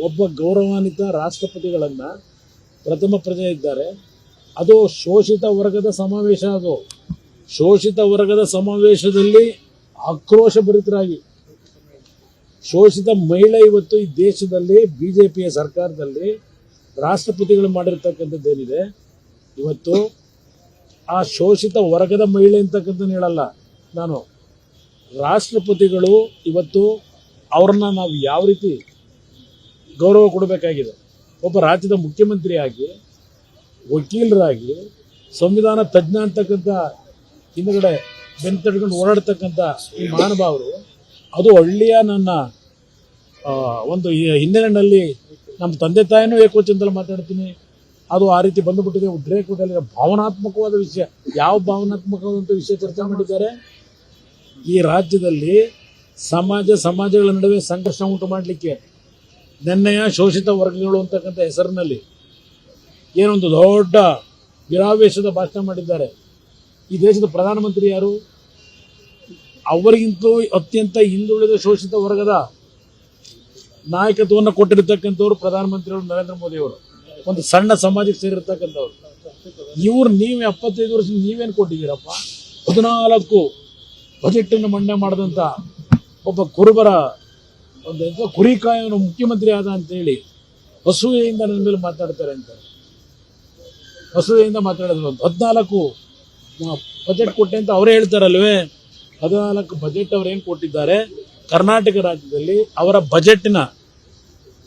ಒಬ್ಬ ಗೌರವಾನ್ವಿತ ರಾಷ್ಟ್ರಪತಿಗಳನ್ನು ಪ್ರಥಮ ಪ್ರಜೆ ಇದ್ದಾರೆ. ಅದು ಶೋಷಿತ ವರ್ಗದ ಸಮಾವೇಶ ಅದು. ಶೋಷಿತ ವರ್ಗದ ಸಮಾವೇಶದಲ್ಲಿ ಆಕ್ರೋಶ ಭರಿತರಾಗಿ. ಶೋಷಿತ ಮಹಿಳೆ ಇವತ್ತು ಈ ದೇಶದಲ್ಲಿ ಬಿ ಜೆ ಪಿಯ ಸರ್ಕಾರದಲ್ಲಿ ರಾಷ್ಟ್ರಪತಿಗಳು ಮಾಡಿರ್ತಕ್ಕಂಥದ್ದೇನಿದೆ? ಇವತ್ತು ಆ ಶೋಷಿತ ವರ್ಗದ ಮಹಿಳೆ ಅಂತಕ್ಕಂಥ ಹೇಳಲ್ಲ ನಾನು. ರಾಷ್ಟ್ರಪತಿಗಳು ಇವತ್ತು ಅವ್ರನ್ನ ನಾವು ಯಾವ ರೀತಿ ಗೌರವ ಕೊಡಬೇಕಾಗಿದೆ. ಒಬ್ಬ ರಾಜ್ಯದ ಮುಖ್ಯಮಂತ್ರಿಯಾಗಿ, ವಕೀಲರಾಗಿ, ಸಂವಿಧಾನ ತಜ್ಞ ಅಂತಕ್ಕಂಥ ಹಿಂದುಗಡೆ ಬೆನ್ನು ತಡ್ಕೊಂಡು ಓಡಾಡ್ತಕ್ಕಂಥ ಈ ಮಹಾನುಭಾವರು, ಅದು ಹಳ್ಳಿಯ ನನ್ನ ಒಂದು ಹಿನ್ನೆಲೆಯಲ್ಲಿ ನಮ್ಮ ತಂದೆ ತಾಯಿನೂ ಏಕವಚನದಲ್ಲಿ ಮಾತಾಡ್ತೀನಿ. ಅದು ಆ ರೀತಿ ಬಂದುಬಿಟ್ಟಿದೆ. ಉದ್ರೇಕದಲ್ಲಿ ಭಾವನಾತ್ಮಕವಾದ ವಿಷಯ. ಯಾವ ಭಾವನಾತ್ಮಕವಾದಂಥ ವಿಷಯ ಚರ್ಚೆ ಮಾಡಿದ್ದಾರೆ? ಈ ರಾಜ್ಯದಲ್ಲಿ ಸಮಾಜ, ಸಮಾಜಗಳ ನಡುವೆ ಸಂಘರ್ಷ ಉಂಟು ಮಾಡಲಿಕ್ಕೆ ನೆನ್ನೆಯ ಶೋಷಿತ ವರ್ಗಗಳು ಅಂತಕ್ಕಂಥ ಹೆಸರಿನಲ್ಲಿ ಏನೊಂದು ದೊಡ್ಡ ಗಿರಾವೇಶದ ಭಾಷಣ ಮಾಡಿದ್ದಾರೆ. ಈ ದೇಶದ ಪ್ರಧಾನಮಂತ್ರಿ ಯಾರು? ಅವರಿಗಿಂತಲೂ ಅತ್ಯಂತ ಹಿಂದುಳಿದ ಶೋಷಿತ ವರ್ಗದ ನಾಯಕತ್ವವನ್ನು ಕೊಟ್ಟಿರ್ತಕ್ಕಂಥವ್ರು ಪ್ರಧಾನಮಂತ್ರಿಯವರು ನರೇಂದ್ರ ಮೋದಿಯವರು. ಒಂದು ಸಣ್ಣ ಸಮಾಜಕ್ಕೆ ಸೇರಿರ್ತಕ್ಕಂಥವ್ರು. ಇವ್ರು ನೀವು ಎಪ್ಪತ್ತೈದು ವರ್ಷ ನೀವೇನು ಕೊಟ್ಟಿದ್ದೀರಪ್ಪ? ಹದಿನಾಲ್ಕು ಬಜೆಟನ್ನು ಮಂಡನೆ ಮಾಡಿದಂಥ ಒಬ್ಬ ಕುರುಬರ ಒಂದು ಅಂತ ಕುರಿ ಕಾಯೋನು ಮುಖ್ಯಮಂತ್ರಿ ಆದ ಅಂತೇಳಿ ಅಸೂಯೆಯಿಂದ ನನ್ನ ಮೇಲೆ ಮಾತಾಡ್ತಾರೆ ಅಂತ. ಅಸೂಯೆಯಿಂದ ಮಾತಾಡೋದು ಹದಿನಾಲ್ಕು ಬಜೆಟ್ ಕೊಟ್ಟೆ ಅಂತ ಅವರೇ ಹೇಳ್ತಾರಲ್ವೇ? ಹದಿನಾಲ್ಕು ಬಜೆಟ್ ಅವ್ರು ಏನು ಕೊಟ್ಟಿದ್ದಾರೆ? ಕರ್ನಾಟಕ ರಾಜ್ಯದಲ್ಲಿ ಅವರ ಬಜೆಟ್ನ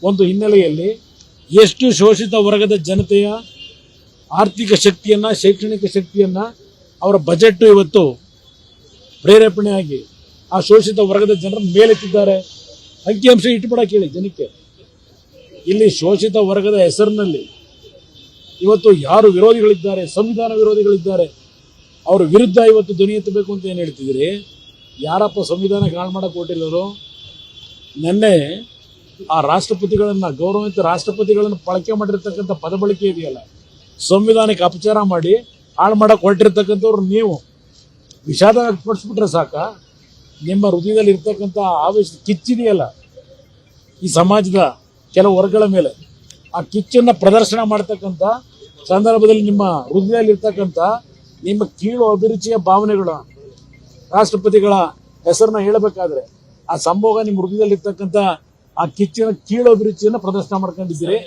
ಒಂದು ಹಿನ್ನೆಲೆಯಲ್ಲಿ ಎಷ್ಟು ಶೋಷಿತ ವರ್ಗದ ಜನತೆಯ ಆರ್ಥಿಕ ಶಕ್ತಿಯನ್ನು, ಶೈಕ್ಷಣಿಕ ಶಕ್ತಿಯನ್ನು ಅವರ ಬಜೆಟ್ ಇವತ್ತು ಪ್ರೇರೇಪಣೆಯಾಗಿ ಆ ಶೋಷಿತ ವರ್ಗದ ಜನರ ಮೇಲೆತ್ತಿದ್ದಾರೆ? ಅಂಕಿಅಂಶ ಇಟ್ಬಿಡಕ್ಕೆ ಹೇಳಿ ಜನಕ್ಕೆ. ಇಲ್ಲಿ ಶೋಷಿತ ವರ್ಗದ ಹೆಸರಿನಲ್ಲಿ ಇವತ್ತು ಯಾರು ವಿರೋಧಿಗಳಿದ್ದಾರೆ, ಸಂವಿಧಾನ ವಿರೋಧಿಗಳಿದ್ದಾರೆ, ಅವ್ರ ವಿರುದ್ಧ ಇವತ್ತು ಧ್ವನಿ ಎತ್ತಬೇಕು ಅಂತ ಏನು ಹೇಳ್ತಿದ್ದೀರಿ? ಯಾರಪ್ಪ ಸಂವಿಧಾನ ಹಾಳು ಮಾಡೋಕೆ ಕೊಟ್ಟಿಲ್ಲರು ನಿನ್ನೆ ಆ ರಾಷ್ಟ್ರಪತಿಗಳನ್ನು ಗೌರವಿತ ರಾಷ್ಟ್ರಪತಿಗಳನ್ನು ಬಳಕೆ ಮಾಡಿರ್ತಕ್ಕಂಥ ಪದ ಬಳಕೆ ಇದೆಯಲ್ಲ, ಸಂವಿಧಾನಕ್ಕೆ ಅಪಚಾರ ಮಾಡಿ ಹಾಳು ಮಾಡೋಕೆ ಹೊರಟಿರ್ತಕ್ಕಂಥವ್ರು ನೀವು. ವಿಷಾದ ವ್ಯಕ್ತಪಡಿಸ್ಬಿಟ್ರೆ ಸಾಕ? ನಿಮ್ಮ ಹೃದಯದಲ್ಲಿ ಇರ್ತಕ್ಕಂಥ ಆವೇಶ ಕಿಚ್ಚಿದೆಯಲ್ಲ ಈ ಸಮಾಜದ ಕೆಲವು ವರ್ಗಗಳ ಮೇಲೆ ಆ ಕಿಚ್ಚನ್ನು ಪ್ರದರ್ಶನ ಮಾಡ್ತಕ್ಕಂಥ ಸಂದರ್ಭದಲ್ಲಿ ನಿಮ್ಮ ಹೃದಯದಲ್ಲಿರ್ತಕ್ಕಂಥ ನಿಮ್ಮ ಕೀಳು ಅಭಿರುಚಿಯ ಭಾವನೆಗಳು ರಾಷ್ಟ್ರಪತಿಗಳ ಹೆಸರನ್ನ ಹೇಳಬೇಕಾದ್ರೆ ಆ ಸಂಭೋಗ ನಿಮ್ಮ ಹೃದಯದಲ್ಲಿರ್ತಕ್ಕಂಥ ಆ ಕಿಚ್ಚಿನ ಕೀಳು ಅಭಿರುಚಿಯನ್ನು ಪ್ರದರ್ಶನ ಮಾಡ್ಕೊಂಡಿದ್ದೀರಿ.